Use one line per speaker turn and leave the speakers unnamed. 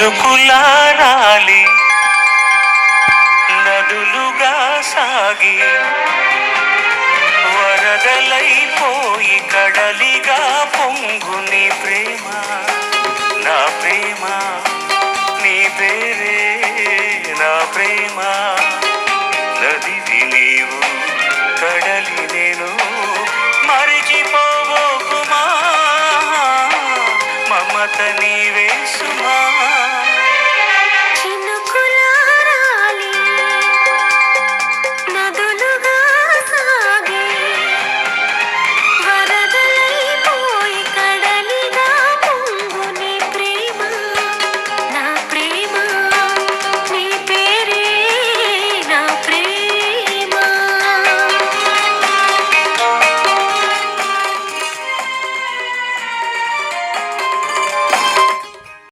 చిలుకులాడాలి నదులుగా సాగి వరదలైపోయి కడలిగా పొంగుని ప్రేమ నా ప్రేమ నీ పేరే నా ప్రేమ. నదివి నీవు కడలి నేను మరిచిపోబోకుమా మమత నీవే సుమా.